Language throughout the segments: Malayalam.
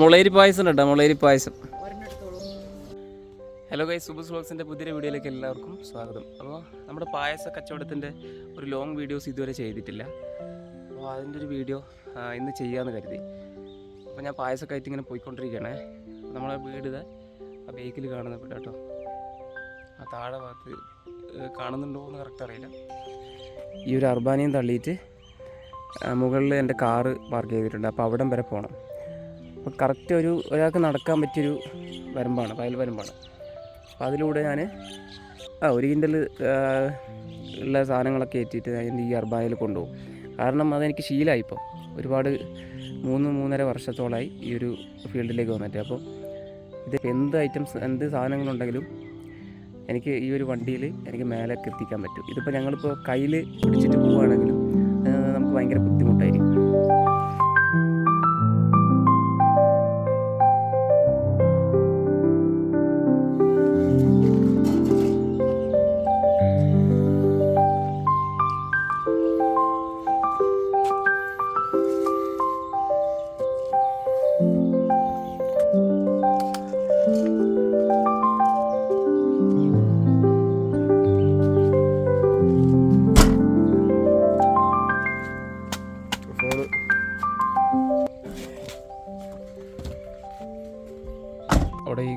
മുളേരി പായസം കേട്ടോ Muleri payasam. Hello guys super വ്ളോഗ്സിന്റെ പുതിയ വീഡിയോയിലേക്ക് എല്ലാവർക്കും സ്വാഗതം. അപ്പോൾ നമ്മുടെ പായസ കച്ചവടത്തിന്റെ ഒരു ലോങ് വീഡിയോസ് ഇതുവരെ ചെയ്തിട്ടില്ല. അപ്പോൾ അതിന്റെ ഒരു വീഡിയോ ഇന്ന് ചെയ്യാമെന്ന് കരുതി. അപ്പോൾ ഞാൻ പായസമൊക്കെ ആയിട്ട് ഇങ്ങനെ പോയിക്കൊണ്ടിരിക്കുകയാണേ. നമ്മളെ വീട് ഇതാ ആ ബേക്കിൽ കാണുന്ന വീട് കേട്ടോ. ആ താഴെ ഭാഗത്ത് കാണുന്നുണ്ടോ എന്ന് കറക്റ്റ് അറിയില്ല. ഈ ഒരു അർബാനിയും തള്ളിയിട്ട് മുകളിൽ എന്റെ കാറ് പാർക്ക് ചെയ്തിട്ടുണ്ട്. അപ്പോൾ അവിടം വരെ പോകണം അപ്പോൾ കറക്റ്റ് ഒരു ഒരാൾക്ക് നടക്കാൻ പറ്റിയൊരു വരമ്പാണ് വയൽ വരമ്പാണ്. അപ്പോൾ അതിലൂടെ ഞാൻ ആ ഒരു കിൻഡൽ ഉള്ള സാധനങ്ങളൊക്കെ ഏറ്റിയിട്ട് ഞാൻ ഈ അർബാനയിൽ കൊണ്ടുപോകും. കാരണം അതെനിക്ക് ശീലമായി ഇപ്പോൾ ഒരുപാട് മൂന്ന് മൂന്നര വർഷത്തോളമായി ഈ ഒരു ഫീൽഡിലേക്ക് വന്നിട്ട്. അപ്പോൾ ഇത് എന്ത് ഐറ്റംസ് എന്ത് സാധനങ്ങളുണ്ടെങ്കിലും എനിക്ക് ഈ ഒരു വണ്ടിയിൽ എനിക്ക് മേലേക്ക് എത്തിക്കാൻ പറ്റും. ഇതിപ്പോൾ ഞങ്ങളിപ്പോൾ കയ്യിൽ പിടിച്ചിട്ട് പോവുകയാണെങ്കിലും നമുക്ക് ഭയങ്കര ബുദ്ധിമുട്ടായിരിക്കും.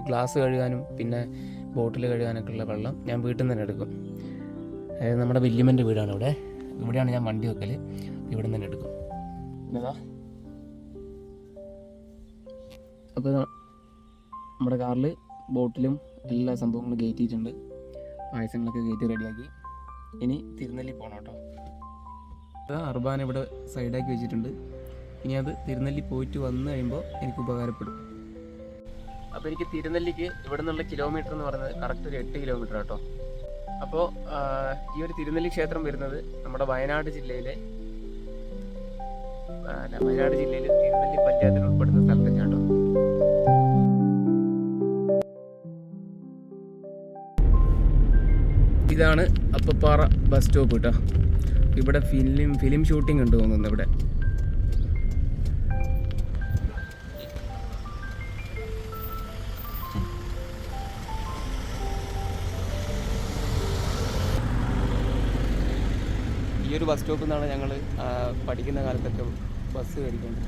ഗ്ലാസ് കഴുകാനും പിന്നെ ബോട്ടിൽ കഴുകാനൊക്കെ ഉള്ള വെള്ളം ഞാൻ വീട്ടിൽ നിന്ന് തന്നെ എടുക്കും. അതായത് നമ്മുടെ വല്യമ്മന്റെ വീടാണ് ഇവിടെ. ഇവിടെയാണ് ഞാൻ വണ്ടി വെക്കൽ ഇവിടെ നിന്ന് തന്നെ എടുക്കും. എന്നതാ അപ്പോൾ നമ്മുടെ കാറിൽ ബോട്ടിലും എല്ലാ സംഭവങ്ങളും കയറ്റിയിട്ടുണ്ട് പായസങ്ങളൊക്കെ കയറ്റി റെഡിയാക്കി ഇനി തിരുനെല്ലി പോകണം കേട്ടോ. അർബാൻ ഇവിടെ സൈഡാക്കി വെച്ചിട്ടുണ്ട്. ഇനി അത് തിരുനെല്ലി പോയിട്ട് വന്നു കഴിയുമ്പോൾ എനിക്ക് ഉപകാരപ്പെടും. അപ്പോൾ എനിക്ക് തിരുനെല്ലിക്ക് ഇവിടെ നിന്നുള്ള കിലോമീറ്റർ എന്ന് പറയുന്നത് കറക്റ്റ് ഒരു എട്ട് കിലോമീറ്റർ കേട്ടോ അപ്പോൾ ഈ ഒരു തിരുനെല്ലി ക്ഷേത്രം വരുന്നത് നമ്മുടെ വയനാട് ജില്ലയിലെ വയനാട് ജില്ലയിലെ തിരുനെല്ലി പഞ്ചായത്തിൽ ഉൾപ്പെടുന്ന സ്ഥലത്തേക്ക് കേട്ടോ. ഇതാണ് അപ്പപ്പാറ ബസ് സ്റ്റോപ്പ് കേട്ടോ. ഇവിടെ ഫിലിം ഫിലിം ഷൂട്ടിംഗ് ഉണ്ട് തോന്നുന്നു ഇവിടെ. ബസ് സ്റ്റോപ്പിൽ നിന്നാണ് ഞങ്ങൾ പഠിക്കുന്ന കാലത്തൊക്കെ ബസ് കയറിക്കൊണ്ട്.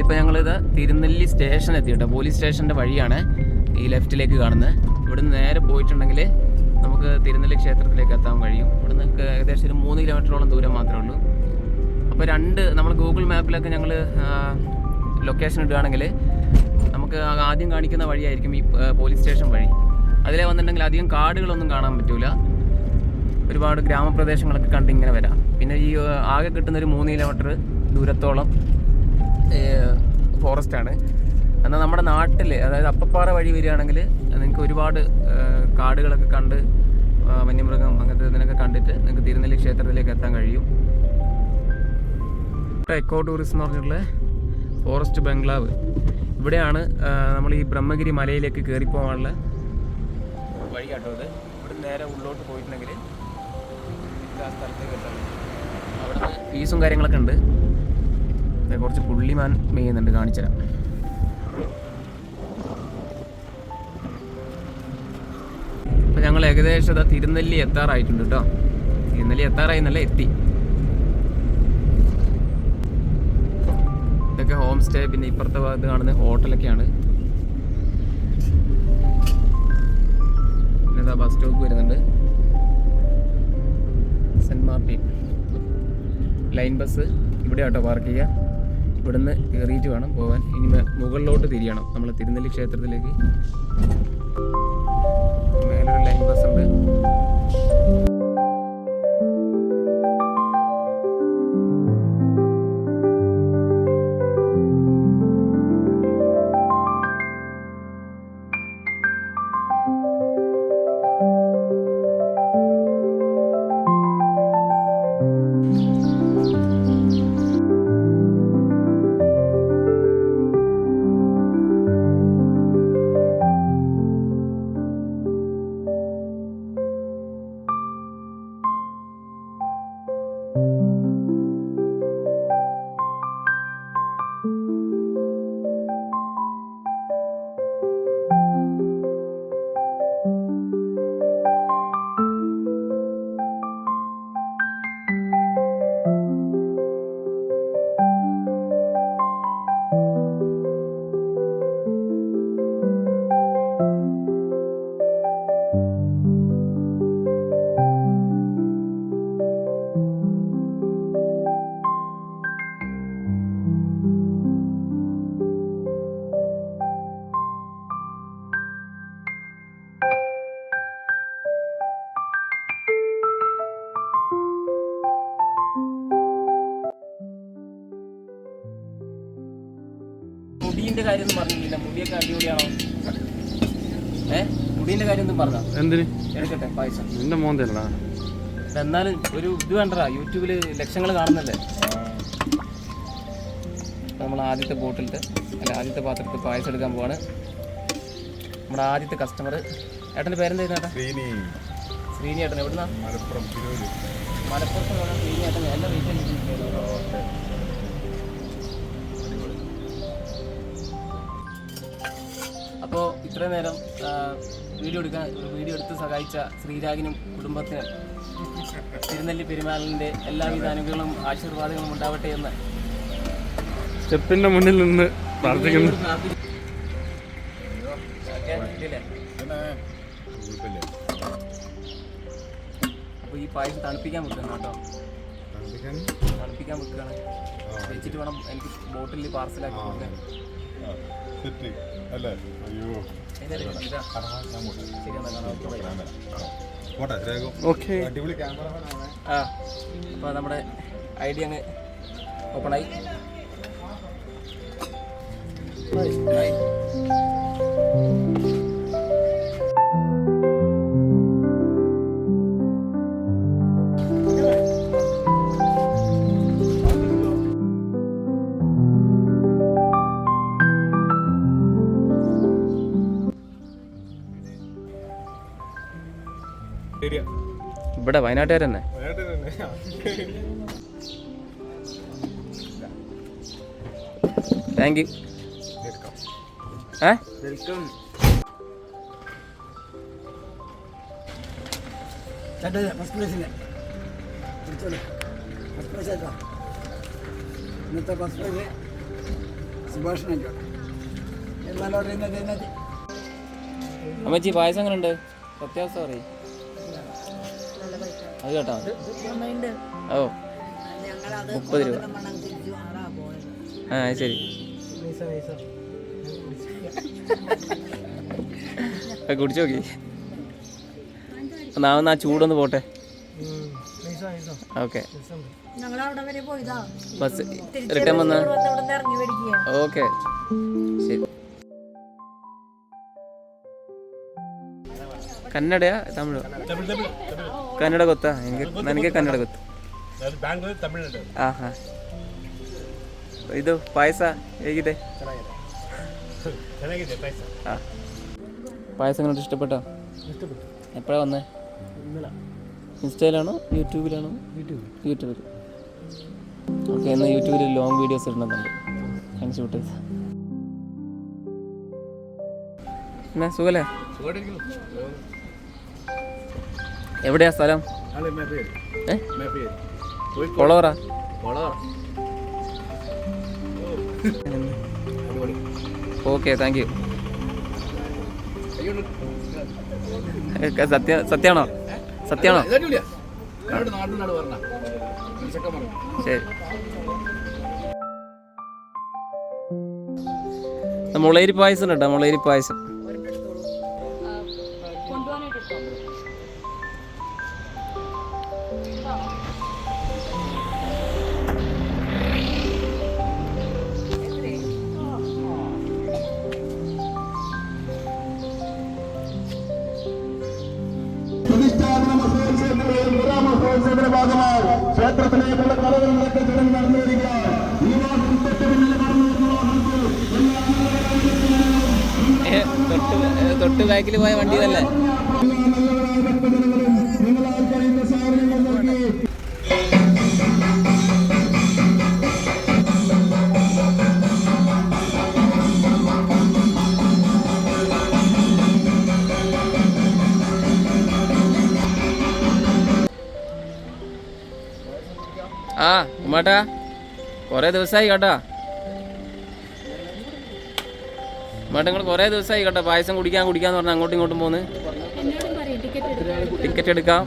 ഇപ്പം ഞങ്ങളിത് തിരുനെല്ലി സ്റ്റേഷൻ എത്തി കേട്ടോ പോലീസ് സ്റ്റേഷന്റെ വഴിയാണ് ഈ ലെഫ്റ്റിലേക്ക് കാണുന്നത്. ഇവിടുന്ന് നേരെ പോയിട്ടുണ്ടെങ്കിൽ നമുക്ക് തിരുനെല്ലി ക്ഷേത്രത്തിലേക്ക് എത്താൻ കഴിയും. ഇവിടുന്ന് നിന്ന് ഏകദേശം ഒരു മൂന്ന് കിലോമീറ്ററോളം ദൂരം മാത്രമേ ഉള്ളൂ. അപ്പോൾ രണ്ട് നമ്മൾ ഗൂഗിൾ മാപ്പിലൊക്കെ ഞങ്ങൾ ലൊക്കേഷൻ ഇടുകയാണെങ്കിൽ നമുക്ക് ആദ്യം കാണിക്കുന്ന വഴിയായിരിക്കും ഈ പോലീസ് സ്റ്റേഷൻ വഴി. അതിലെ വന്നിട്ടുണ്ടെങ്കിൽ അധികം കാടുകളൊന്നും കാണാൻ പറ്റൂല. ഒരുപാട് ഗ്രാമപ്രദേശങ്ങളൊക്കെ കണ്ട് ഇങ്ങനെ വരാം. പിന്നെ ഈ ആകെ കിട്ടുന്നൊരു മൂന്ന് കിലോമീറ്റർ ദൂരത്തോളം ഫോറസ്റ്റാണ് എന്നാൽ നമ്മുടെ നാട്ടിൽ അതായത് അപ്പപ്പാറ വഴി വരികയാണെങ്കിൽ നിങ്ങൾക്ക് ഒരുപാട് കാടുകളൊക്കെ കണ്ട് വന്യമൃഗം അങ്ങനത്തെ ഇതിനൊക്കെ കണ്ടിട്ട് നിങ്ങൾക്ക് തിരുനെല്ലി ക്ഷേത്രത്തിലേക്ക് എത്താൻ കഴിയും. എക്കോ ടൂറിസം എന്ന് പറഞ്ഞിട്ടുള്ള ഫോറസ്റ്റ് ബംഗ്ലാവ്. ഇവിടെയാണ് നമ്മൾ ഈ ബ്രഹ്മഗിരി മലയിലേക്ക് കയറിപ്പോകാനുള്ള വഴി കേട്ടോ അത് ഇവിടെ നേരെ ഉള്ളോട്ട് പോയിട്ടുണ്ടെങ്കിൽ ആ സ്ഥലത്തേക്ക് എത്താം. അവിടെ ഫീസും കാര്യങ്ങളൊക്കെ ഉണ്ട്. കുറച്ച് പുള്ളിമാൻ മെയ്യുന്നുണ്ട് കാണിച്ചുതരാം അപ്പം ഞങ്ങൾ ഏകദേശം തിരുനെല്ലി എത്താറായിട്ടുണ്ട് കേട്ടോ. തിരുനെല്ലി എത്താറായി എന്നല്ല എത്തി. ഇതൊക്കെ ഹോം സ്റ്റേ പിന്നെ ഇപ്പുറത്തെ ഭാഗത്ത് കാണുന്ന ഹോട്ടലൊക്കെയാണ് പിന്നെ ഇതാ ബസ് സ്റ്റോപ്പ് വരുന്നുണ്ട്. സെന്റ് മാർട്ടിൻ ലൈൻ ബസ് ഇവിടെ ആട്ടോ പാർക്ക് ചെയ്യുക. ഇവിടുന്ന് കയറിയിട്ട് വേണം പോകാൻ ഇനി മുകളിലോട്ട് തിരിയണം. നമ്മൾ തിരുനെല്ലി ക്ഷേത്രത്തിലേക്ക്. മേലൊരു ലൈൻ ബസ് ഉണ്ട്. മുടീന്റെ കാര്യം ഒന്നും പറഞ്ഞോ? എന്തിന്? എടുക്കട്ടെ പായസം നിന്റെ മോന്തല്ലടാ എന്നാലും ഒരു ഇത് വേണ്ടടാ യൂട്യൂബിൽ ലക്ഷങ്ങൾ കാണുന്നല്ലേ? നമ്മൾ ആദ്യത്തെ ബോട്ടിലിട്ട് അല്ല ആദ്യത്തെ പാത്രത്തിൽ പായസം എടുക്കാൻ പോവാണ്. നമ്മുടെ ആദ്യത്തെ കസ്റ്റമർ ഏട്ടന്റെ പേരെന്തായിരുന്നു ശ്രീനി. ശ്രീനി ഏട്ടൻ എവിടുന്നാ? മലപ്പുറം മലപ്പുറത്ത് ശ്രീനി ഏട്ടൻ. എല്ലാ റേറ്റ് ഇത്രയും നേരം വീഡിയോ എടുക്കാൻ വീഡിയോ എടുത്ത് സഹായിച്ച ശ്രീരാഗിനും കുടുംബത്തിനും തിരുനെല്ലി പെരുമാളിന്റെ എല്ലാവിധ അനുഗ്രഹങ്ങളും ആശീർവാദങ്ങളും ഉണ്ടാവട്ടെ എന്ന് സ്റ്റെപ്പിന്റെ മുന്നിൽ നിന്ന് പ്രാർത്ഥിക്കുന്നു? അപ്പോൾ ഈ പായസം തണുപ്പിക്കാൻ വെക്കണം കേട്ടോ. തണുപ്പിക്കാൻ വെക്കുകയാണ്. വെച്ചിട്ട് വേണം എനിക്ക് ബോട്ടിൽ പാർസലാക്കി കൊടുക്കാൻ. അല്ലേ? അയ്യോ. ഓക്കേ, ആ അപ്പോൾ നമ്മുടെ ഐ ഡി അങ്ങ് ഓപ്പണായി. ആയി. ശരിയാ ഇവിടെ വയനാട്ടുകാർ തന്നെ താങ്ക് യു വെൽക്കം അമ്മച്ചി പായസം എങ്ങനെ ഉണ്ട് സത്യാവസ്ഥ പറയും. അത് കേട്ടാ. ഓ. മുപ്പത് രൂപ. ആ ശരി. കുടിച്ചു നോക്കി. ഒന്നാമത് ആ ചൂടൊന്ന് പോട്ടെ. ഓക്കെ. ബസ് റിട്ടേൺ വന്ന ഓക്കെ. ശരി. കന്നഡയാ? തമിഴോ. ಕನ್ನಡ ಗೊತ್ತಾ ಹೆಂಗೆ ನನಗೆ ಕನ್ನಡ ಗೊತ್ತು ಬ್ಯಾಂಗ್ಳೂರ್ ತಮಿಳ್ನಾಡು ಹಾಂ ಹಾಂ ಇದು ಪಾಯಸ ಹೇಗಿದೆ ಚೆನ್ನಾಗಿದೆ ಪಾಯಸ ಹಾಂ പായസം കണ്ടിട്ട് ഇഷ്ടപ്പെട്ടോ എപ്പോഴാണ് വന്നേ ഇൻസ്റ്റയിലാണോ യൂട്യൂബിലാണോ യൂട്യൂബിൽ ഓക്കെ എന്നാൽ യൂട്യൂബിൽ ലോങ് വീഡിയോസ് ഇടുന്നുണ്ട് അതിന് ഷൂട്ട് ചെയ്ത് എന്നാ സുഖല്ലേ എവിടെയാ സ്ഥലം? ഓക്കെ താങ്ക് യു സത്യ സത്യാണോ? സത്യാണോ? ശരി. മുളേരി പായസം കേട്ടോ മുളേരി പായസം. തൊട്ട് തൊട്ട് ബാക്കിൽ പോയ വണ്ടി തന്നെ ആ ഉമ്മാട്ടാ. കുറേ ദിവസമായി കേട്ടോ. ഉമ്മാട്ട നിങ്ങൾ കുറേ ദിവസമായി കേട്ടോ. പായസം കുടിക്കാൻ കുടിക്കാന്ന് പറഞ്ഞാൽ അങ്ങോട്ടും ഇങ്ങോട്ടും പറയും ടിക്കറ്റ് എടുക്കും.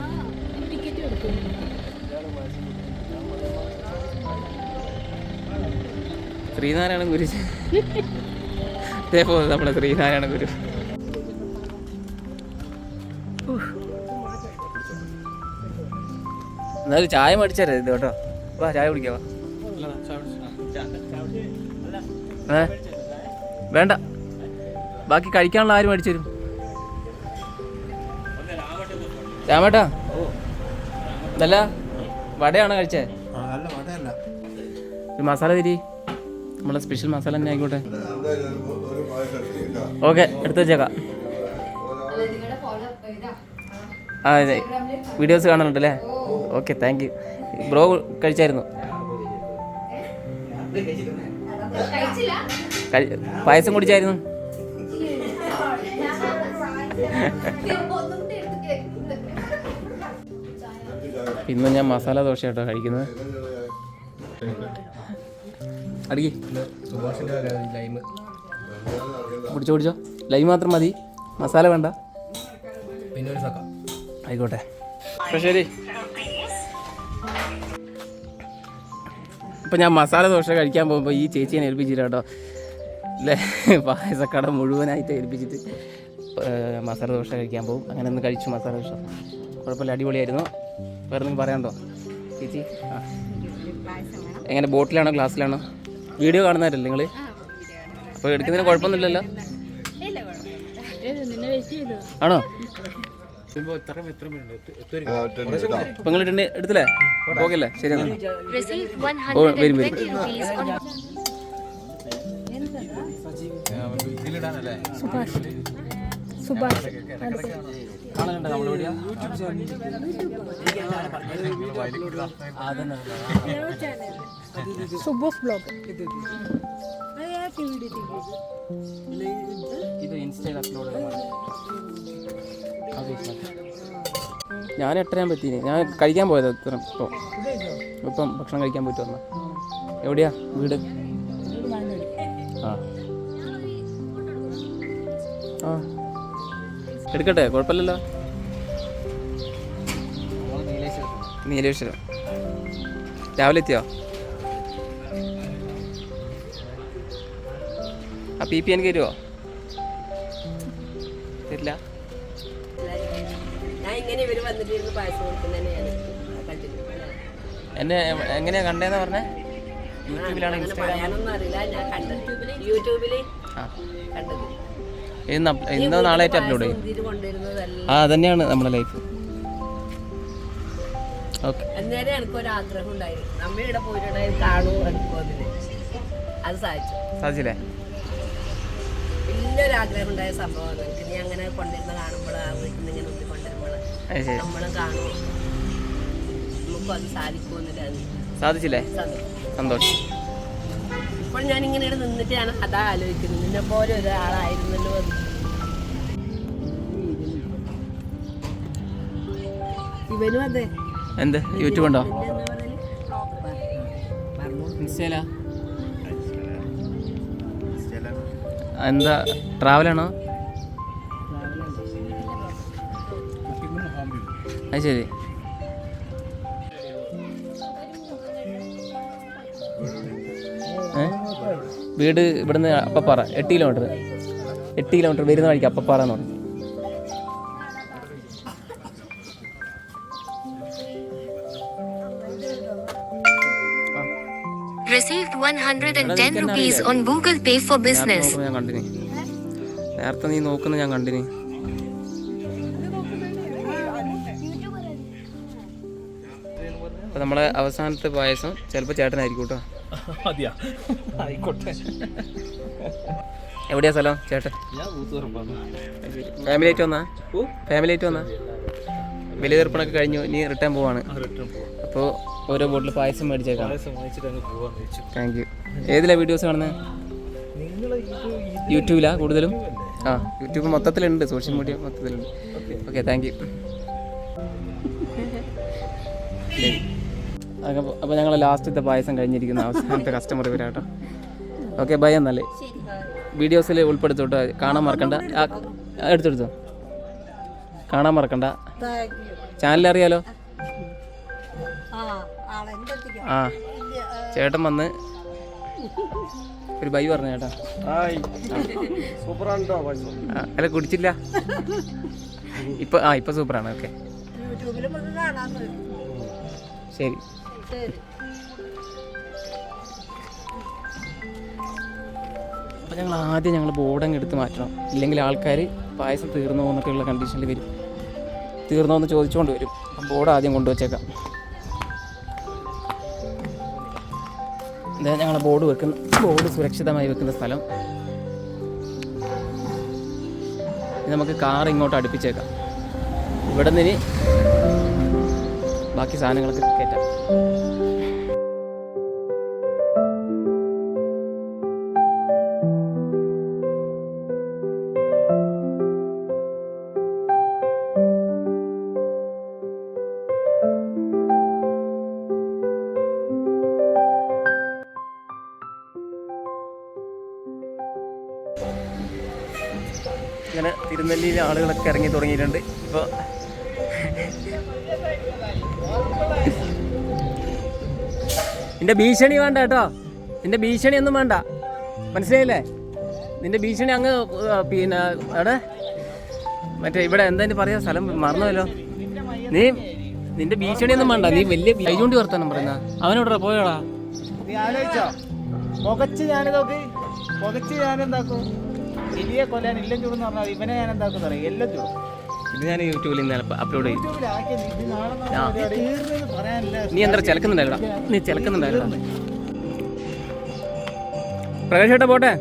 ശ്രീനാരായണ ഗുരു. ഇതേപോലെ നമ്മുടെ ശ്രീനാരായണ ഗുരു. എന്നാലും ചായ മേടിച്ചാലേ ഇത് കേട്ടോ. വാ ചായ കുടിക്കാവാ വേണ്ട. ബാക്കി കഴിക്കാനുള്ള ആരും മേടിച്ചു തരും രാമേട്ടാ. നല്ല വടയാണോ കഴിച്ചേ? ഒരു മസാല തിരി. നമ്മളെ സ്പെഷ്യൽ മസാല തന്നെ ആയിക്കോട്ടെ. ഓക്കെ എടുത്തു വെച്ചേക്കാം. ആ അതെ. വീഡിയോസ് കാണുന്നുണ്ട് അല്ലേ ഓക്കെ താങ്ക് യു ബ്രോ കഴിച്ചായിരുന്നു. കഴി- പായസം കുടിച്ചായിരുന്നു. ഇന്ന് ഞാൻ മസാല ദോശ കേട്ടോ കഴിക്കുന്നത്. അടിക്ക്. കുടിച്ചോ കുടിച്ചോ ലൈം മാത്രം മതി. മസാല വേണ്ട. പിന്നെ ഒരു സക്ക ആയിക്കോട്ടെ ശരി. ഇപ്പം ഞാൻ മസാല ദോശ കഴിക്കാൻ പോകുമ്പോൾ ഈ ചേച്ചീനെ ഏൽപ്പിച്ചില്ല കേട്ടോ അല്ലേ പായസക്കട മുഴുവനായിട്ട് ഏൽപ്പിച്ചിട്ട്. മസാല ദോശ കഴിക്കാൻ പോകും. അങ്ങനെ ഒന്ന് കഴിച്ചു മസാല ദോശ. കുഴപ്പമില്ല അടിപൊളിയായിരുന്നു. വേറെ എന്തെങ്കിലും പറയാണ്ടോ ചേച്ചി? ആ. എങ്ങനെ ബോട്ടിലാണോ ഗ്ലാസ്സിലാണോ? വീഡിയോ കാണുന്നവരല്ലേ നിങ്ങൾ അപ്പോൾ എടുക്കുന്നതിന് കുഴപ്പമൊന്നുമില്ലല്ലോ? ആണോ? അപ്പം നിങ്ങൾ ഇട്ടുണ്ട് എടുത്തില്ലേ? പോകല്ലേ? ശരി എന്നാൽ Receive ഓ വരും വരും. 120 rupees on സുഭാഷ്. സുബോസ് ബ്ലോഗ്. ഇത് ഇൻസ്റ്റയിൽ അപ്ലോഡ് ഞാൻ എട്ടരാൻ പറ്റീനി. ഞാൻ കഴിക്കാൻ പോയത് ഇത്ര ഇപ്പോൾ ഇപ്പം ഭക്ഷണം കഴിക്കാൻ പോയിട്ട് വന്ന എവിടെയാ വീട്? ആ. ആ. എടുക്കട്ടെ? കുഴപ്പമില്ലല്ലോ. നീലേശ്വരം. രാവിലെ എത്തിയോ? ആ പി പി എനിക്ക് തരുമോ തരില്ല. എന്നെ എങ്ങനെയാ കണ്ടേന്ന് പറഞ്ഞേ? യൂട്യൂബിലാണ് ഇൻസ്റ്റാഗ്രാം യൂട്യൂബിൽ. ആ. കണ്ടത്. ഇന്ന് ഇന്നോ നാളെ ആയിട്ട് അപ്ലോഡ് ചെയ്യും. ആ അതന്നെയാണ് നമ്മുടെ ലൈഫ് എനിക്കൊരു ആഗ്രഹം ഉണ്ടായിരുന്നു പോയിട്ടുണ്ടായി അത് സാധിച്ചു. സാധിച്ചില്ലേ? വലിയൊരു ആഗ്രഹം ഉണ്ടായ സംഭവമാണ്. എനിക്ക് നീ അങ്ങനെ കൊണ്ടിരുന്ന കാണുമ്പോൾ ആ വീട്ടിൽ നിന്ന് ഇങ്ങനെ ഒത്തി കൊണ്ടുവരുമ്പോൾ അത് ശരി. നമ്മളും കാണുമോ നമുക്കും അത് സാധിക്കുമെന്നില്ല. സാധിച്ചില്ലേ? സന്തോഷം. ഇപ്പോൾ ഞാൻ ഇങ്ങനെ ഇവിടെ നിന്നിട്ട് ഞാൻ അതാ ആലോചിക്കുന്നത്. നിന്നെ പോലെ ഒരാളായിരുന്നല്ലോ അത് ഇവനും അതെ. എന്ത്? യൂട്യൂബ് ഉണ്ടോ പിന്നെ എന്താ ട്രാവൽ ആണോ ഇൻസ്റ്റയിലാ? എന്താ ട്രാവലാണോ? അത് ശരി. വീട് ഇവിടുന്ന് അപ്പപ്പാറ എട്ട് കിലോമീറ്റർ എട്ട് കിലോമീറ്റർ വരുന്ന വഴിക്ക് അപ്പപ്പാറ എന്ന് പറഞ്ഞു. Received 110 rupees on Google Pay for നേരത്തെ business. നോക്കുന്ന ഞാൻ കണ്ടിനി. നേരത്തെ നീ നോക്കുന്ന ഞാൻ കണ്ടിന്. നമ്മളെ അവസാനത്തെ പായസം ചിലപ്പോൾ ചേട്ടനായിരിക്കും കേട്ടോ. മതിയാ. ആയിക്കോട്ടെ. എവിടെയാ സ്ഥലം ചേട്ടൻ? ഫാമിലി ആയിട്ട് വന്നാ? ഫാമിലി ആയിട്ട് വന്നാ? വലിയ തീർപ്പണൊക്കെ കഴിഞ്ഞു ഇനി റിട്ടേൺ പോവാണ്. അപ്പോൾ ഓരോ ബോട്ടിൽ പായസം മേടിച്ചേക്കാം. താങ്ക് യു ഏതിലാ വീഡിയോസ് കാണുന്നത് യൂട്യൂബിലാ കൂടുതലും? ആ യൂട്യൂബ് മൊത്തത്തിലുണ്ട് സോഷ്യൽ മീഡിയ മൊത്തത്തിലുണ്ട്. ഓക്കെ താങ്ക് യു അപ്പോൾ ഞങ്ങൾ ലാസ്റ്റത്തെ പായസം കഴിഞ്ഞിരിക്കുന്ന അവസാനത്തെ കസ്റ്റമർ വരാട്ടോ ഓക്കെ ബൈ എന്നല്ലേ വീഡിയോസിൽ ഉൾപ്പെടുത്തോട്ടോ. കാണാൻ മറക്കണ്ട. എടുത്തെടുത്തോ. കാണാൻ മറക്കണ്ട. ചാനൽ അറിയാലോ? ആ ചേട്ടൻ വന്ന് ഒരു ബൈ പറഞ്ഞു ചേട്ടാ ഹായ്. സൂപ്പറാണ് കേട്ടോ അല്ല കുടിച്ചില്ല. ഇപ്പൊ ആ ഇപ്പൊ സൂപ്പറാണ്. ഓക്കെ ശരി. അപ്പോൾ ഞങ്ങൾ ആദ്യം ഞങ്ങൾ ബോർഡങ്ങ് എടുത്ത് മാറ്റണം. ഇല്ലെങ്കിൽ ആൾക്കാർ പായസം തീർന്നു എന്നൊക്കെയുള്ള കണ്ടീഷനിൽ വരും. തീർന്നു എന്ന് ചോദിച്ചുകൊണ്ട് വരും. അപ്പം ബോർഡ് ആദ്യം കൊണ്ടുവച്ചേക്കാം ഇതാ ഞങ്ങൾ ബോർഡ് വെക്കുന്ന ബോർഡ് സുരക്ഷിതമായി വെക്കുന്ന സ്ഥലം. നമുക്ക് കാർ ഇങ്ങോട്ട് അടുപ്പിച്ചേക്കാം. ഇവിടെ നിന്ന് ബാക്കി സാധനങ്ങളൊക്കെ കയറ്റാം. ആളുകളൊക്കെ ഇറങ്ങി തുടങ്ങിയിട്ടുണ്ട്. ഇപ്പോൾ നിന്റെ ഭീഷണി വേണ്ട കേട്ടോ. നിന്റെ ഭീഷണി ഒന്നും വേണ്ട. മനസ്സിലായില്ലേ? നിന്റെ ഭീഷണി അങ്ങ് പിന്നെ അവിടെ മറ്റേ ഇവിടെ എന്തായാലും പറയാ സ്ഥലം മറന്നുവല്ലോ. നീ നിന്റെ ഭീഷണി ഒന്നും വേണ്ട. നീ വലിയ കൈകൊണ്ട് വർത്താനം പറയുന്ന. അവനോടാ പോയോടാ. നീ ആലോചിച്ചോ? പുകച്ച് ഞാനിതൊക്കെ പുകച്ച് ഞാൻ എന്താക്കും എലിയെ കൊല്ലാൻ ഇല്ലം ചൂടെന്ന് പറഞ്ഞാൽ ഇവനെ ഞാൻ എന്താക്കുന്ന പറയാം എല്ലാം ചൂടും. ഇത് ഞാൻ യൂട്യൂബിൽ ഇന്നലെ അപ്ലോഡ് ചെയ്തു. ആ. നീ എന്താ നീ ചിലക്കുന്നുണ്ടായില്ല പ്രകാശ് ചേട്ടാ പോട്ടെ?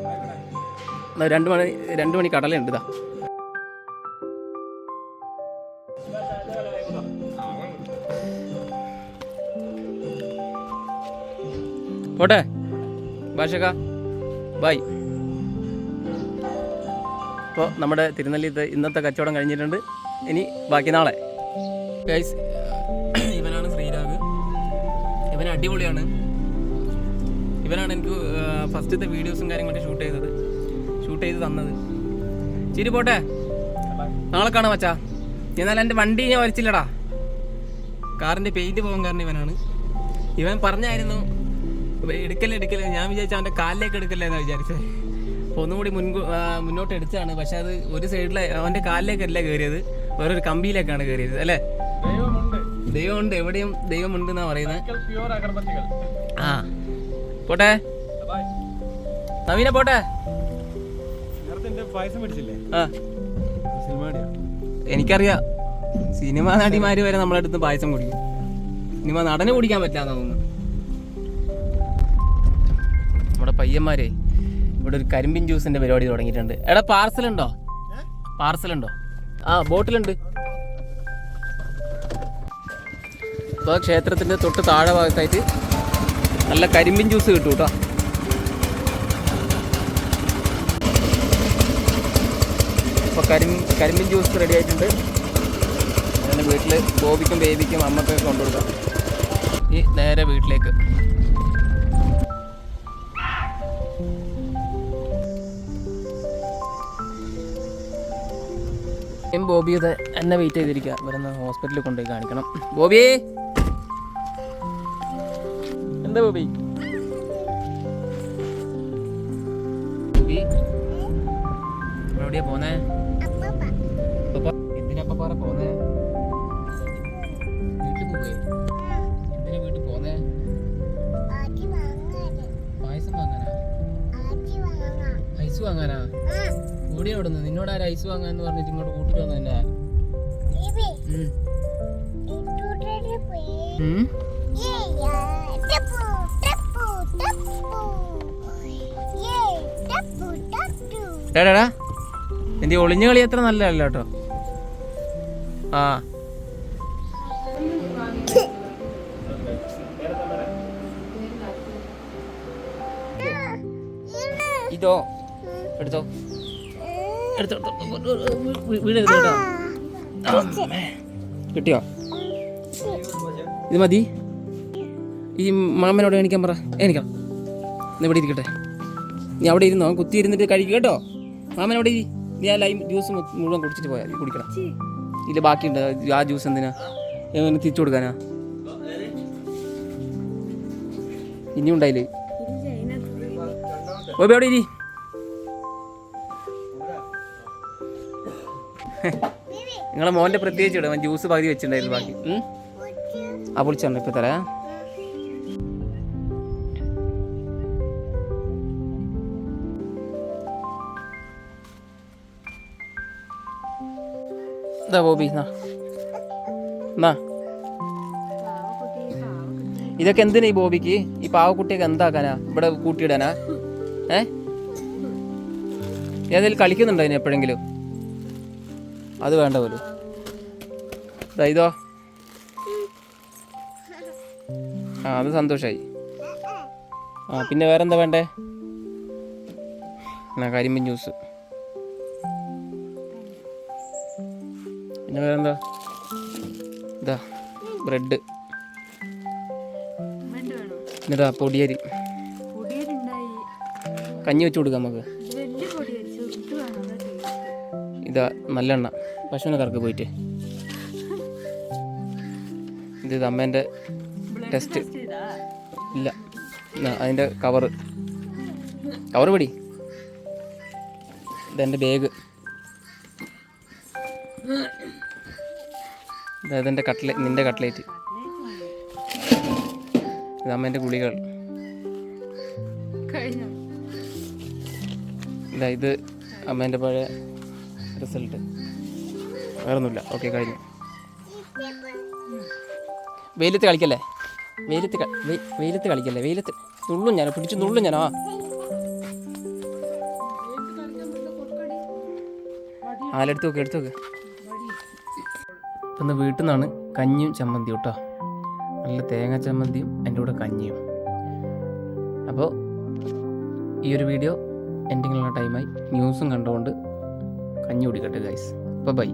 രണ്ട് മണി രണ്ട് മണി കടലുണ്ട് ഇതാ. പോട്ടെ? ഭാഷക ബൈ. ഇപ്പോൾ നമ്മുടെ തിരുനെല്ലി ഇന്നത്തെ കച്ചവടം കഴിഞ്ഞിട്ടുണ്ട്. ഇനി ബാക്കി നാളെ. ഗൈസ് ഇവനാണ് ശ്രീരാഗ്. ഇവൻ അടിപൊളിയാണ്. ഇവനാണ് എനിക്ക് ഫസ്റ്റത്തെ വീഡിയോസും കാര്യങ്ങളൊക്കെ ഷൂട്ട് ചെയ്തത്. ഷൂട്ട് ചെയ്ത് തന്നത്. ചിരി പോട്ടെ? നാളെ കാണാം മച്ചാ എന്നാൽ എന്റെ വണ്ടി ഞാൻ വരച്ചില്ലടാ. കാറിന്റെ പെയിന്റ് പോകാൻ കാരണം ഇവനാണ്. ഇവൻ പറഞ്ഞായിരുന്നു എടുക്കല്ലേ എടുക്കല്ലേ. ഞാൻ വിചാരിച്ചു അവന്റെ കാലിലേക്ക് എടുക്കല്ലേ എന്നാണ് വിചാരിച്ചത്. അപ്പോൾ ഒന്നും കൂടി മുൻകൂ മുന്നോട്ട് എടുത്തതാണ് പക്ഷെ അത് ഒരു സൈഡിലെ അവന്റെ കാലിലേക്കല്ല കയറിയത് വേറൊരു കമ്പിയിലേക്കാണ് കയറിയത് അല്ലേ? ദൈവമുണ്ട്. എവിടെയും ദൈവമുണ്ട് എന്നാ പറയുന്നത്. ആ. പോട്ടെ. നവീന പോട്ടെ. എനിക്കറിയാം സിനിമ എനിക്കറിയാം. സിനിമാ നടിമാര് വരെ നമ്മളെ അടുത്ത് പായസം കുടിക്കും. സിനിമ നടന് കുടിക്കാൻ പറ്റില്ല തോന്നുന്നു. നമ്മുടെ പയ്യന്മാരെ. ഇവിടെ ഒരു കരിമ്പിൻ ജ്യൂസിന്റെ പരിപാടി തുടങ്ങിയിട്ടുണ്ട്. എടാ പാർസൽ ഉണ്ടോ? പാർസൽ ഉണ്ടോ? ആ ബോട്ടിലുണ്ട്. ഇപ്പോൾ ക്ഷേത്രത്തിന്റെ തൊട്ട് താഴെ ഭാഗത്തായിട്ട് നല്ല കരിമ്പിൻ ജ്യൂസ് കിട്ടും കേട്ടോ. ഇപ്പോൾ കരി കരിമ്പിൻ ജ്യൂസ് റെഡി ആയിട്ടുണ്ട്. എന്റെ വീട്ടിൽ ബോബിക്കും ബേബിക്കും അമ്മക്കൊക്കെ കൊണ്ടുകൊടുക്കാം. ഈ നേരെ വീട്ടിലേക്ക്. ബോബി അത് എന്നെ വെയിറ്റ് ചെയ്തിരിക്കുക. വരുന്ന ഹോസ്പിറ്റലിൽ കൊണ്ടുപോയി കാണിക്കണം. ബോബി! എന്താ ബോബി? ബോബി എവിടെയാ പോന്നേ? അവിടുന്ന് ആ ഐസ് വാങ്ങാന്ന് പറഞ്ഞിട്ട് ഇങ്ങോട്ട് കൂട്ടിട്ട് വന്നു എന്നെ? ഡാടാ എന്റെ ഒളിഞ്ഞ കളി അത്ര നല്ലതല്ല കേട്ടോ. ആ. ഇതോ എടുത്തോ. കേട്ടോ. കിട്ടിയോ? ഇത് മതി. ഈ മാമനോട് എണിക്കാൻ പറ. എണിക്കാം ഇന്ന് ഇവിടെ ഇരിക്കട്ടെ. നീ അവിടെ ഇരുന്നോ? കുത്തി ഇരുന്നിട്ട് കഴിക്കുക കേട്ടോ. മാമൻ അവിടെ ഇരി. നീ ആ ലൈം ജ്യൂസ് മുഴുവൻ കുടിച്ചിട്ട് പോയാൽ മതി. കുടിക്കണം. ഇല്ല ബാക്കിയുണ്ട്. ആ ജ്യൂസ് എന്തിനാ? എങ്ങനെ തിരിച്ചു കൊടുക്കാനാ? ഇനിയും ഉണ്ടായില്ലേ ഓ അവിടെ ഇരി? നിങ്ങളെ മോന്റെ പ്രത്യേകിച്ച് ഇടും ജ്യൂസ് പകുതി വെച്ചിട്ടുണ്ടായിരുന്നു ബാക്കി. ആ പൊളിച്ചാണ് ഇപ്പം തരാ. ബോബി നാ. നാ. ഇതൊക്കെ എന്തിനാ ഈ ബോബിക്ക്? ഈ പാവക്കുട്ടിയൊക്കെ എന്താക്കാനാ? ഇവിടെ കൂട്ടിയിടാനാ? ഏ? ഏതെങ്കിലും കളിക്കുന്നുണ്ടോ ഇനി എപ്പോഴെങ്കിലും? അത് വേണ്ട പോലും. ഇതോ. ആ അത് സന്തോഷമായി ആ പിന്നെ വേറെന്താ വേണ്ടേ? എന്നാ കരിമ്പിൻ ജ്യൂസ്. പിന്നെ വേറെന്താ? ഇതാ ബ്രെഡ്. എന്നിട്ടാ പൊടിയരി. കഞ്ഞി വെച്ച് കൊടുക്കാം നമുക്ക്. ഇതാ നല്ലെണ്ണ. പശുവിനെ കറക്ക് പോയിട്ട്. ഇത് അമ്മേന്റെ ടെസ്റ്റ്. ഇല്ല. അതിന്റെ കവർ കവർ പിടി. ഇതെന്റെ ബാഗ്. ഇതെന്റെ കട്ട്ലേ നിന്റെ കട്ട്ലേറ്റ്. ഇത് അമ്മേന്റെ ഗുളികൾ. ഇതാ ഇത് അമ്മേന്റെ പഴയ റിസൾട്ട്. വേറൊന്നുമില്ല. ഓക്കെ കഴിഞ്ഞു. വെയിലത്ത് കളിക്കല്ലേ? വെയിലത്ത് വെയിലത്ത് കളിക്കല്ലേ? വെയിലത്ത് തുള്ളും ഞാൻ പിടിച്ച് തുള്ളും ഞാനോ. ആലെടുത്ത് നോക്ക് എടുത്ത് നോക്ക്. ഇന്ന് വീട്ടിൽ നിന്നാണ് കഞ്ഞിയും ചമ്മന്തിയും കേട്ടോ നല്ല തേങ്ങ ചമ്മന്തിയും എന്റെ കൂടെ കഞ്ഞിയും. അപ്പോൾ ഈ ഒരു വീഡിയോ എൻഡിങ്ങിലുള്ള ടൈമായി ന്യൂസും കണ്ടുകൊണ്ട് കഞ്ഞി കുടിക്കട്ടെ ഗൈസ് അപ്പോൾ ബൈ